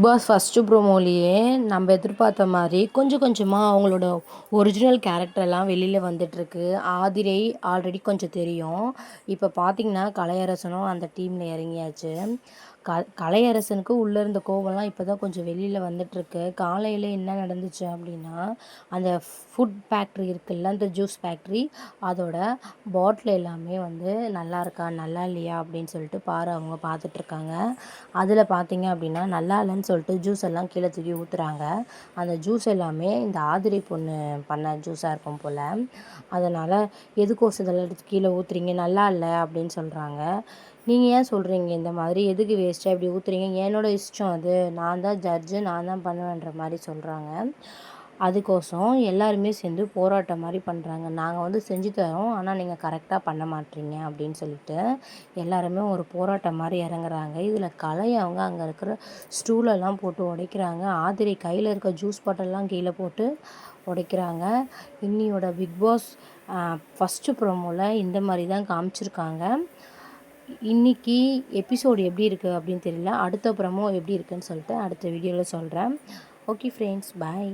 Big Boss first ப்ரோமோலேயே நம்ம எதிர்பார்த்த மாதிரி கொஞ்சம் கொஞ்சமாக அவங்களோட ஒரிஜினல் கேரக்டர்லாம் வெளியில் வந்துட்டுருக்கு. ஆதிரை ஆல்ரெடி கொஞ்சம் தெரியும். இப்போ பார்த்திங்கன்னா கலையரசனும் அந்த டீமில் இறங்கியாச்சு. க கலையரசனுக்கு உள்ளே இருந்த கோவம்லாம் இப்போ தான் கொஞ்சம் வெளியில் வந்துட்டுருக்கு. காலையில் என்ன நடந்துச்சு அப்படின்னா அந்த ஃபுட் ஃபேக்ட்ரி இருக்குல்ல அந்த ஜூஸ் ஃபேக்ட்ரி அதோட பாட்டில் எல்லாமே வந்து நல்லா இருக்கா நல்லா இல்லையா அப்படின்னு சொல்லிட்டு பாரு அவங்க பார்த்துட்ருக்காங்க அதில் பார்த்தீங்க அப்படின்னா நல்லா இல்லைன்னு சொல்லிட்டு ஜூஸ் எல்லாம் கீழே தூக்கி ஊற்றுறாங்க அந்த ஜூஸ் எல்லாமே இந்த ஆதிரை பொண்ணு பண்ண ஜூஸாக இருக்கும் போல். அதனால் எதுக்கோசு இதெல்லாம் எடுத்து கீழே ஊற்றுறீங்க நல்லா இல்லை அப்படின்னு சொல்கிறாங்க நீங்கள் ஏன் சொல்கிறீங்க இந்த மாதிரி? எதுக்கு வேஸ்ட்டாக இப்படி ஊற்றுறீங்க என்னோடய இஷ்டம் அது. நான் தான் ஜட்ஜு நான் தான் பண்ணுவேன்ற மாதிரி சொல்கிறாங்க அதுக்கோசம் எல்லாருமே சேர்ந்து போராட்டம் மாதிரி பண்ணுறாங்க நாங்கள் வந்து செஞ்சு தரோம். ஆனால் நீங்கள் கரெக்டாக பண்ண மாட்டீங்க அப்படின்னு சொல்லிட்டு எல்லாருமே ஒரு போராட்டம் மாதிரி இறங்குறாங்க. இதில் கலை அவங்க அங்கே இருக்கிற ஸ்டூலெல்லாம் போட்டு உடைக்கிறாங்க. ஆதிரை கையில் இருக்க ஜூஸ் பாட்டெல்லாம் கீழே போட்டு உடைக்கிறாங்க. இன்னியோட பிக் பாஸ் ஃபஸ்ட்டு ப்ரோமோவில் இந்த மாதிரி தான் காமிச்சிருக்காங்க. இன்றைக்கி எபிசோடு எப்படி இருக்குது அப்படின்னு தெரியல. அடுத்த ப்ரமோ எப்படி இருக்குன்னு சொல்லிட்டு அடுத்த வீடியோவில் சொல்கிறேன் ஓகே ஃப்ரெண்ட்ஸ் பாய்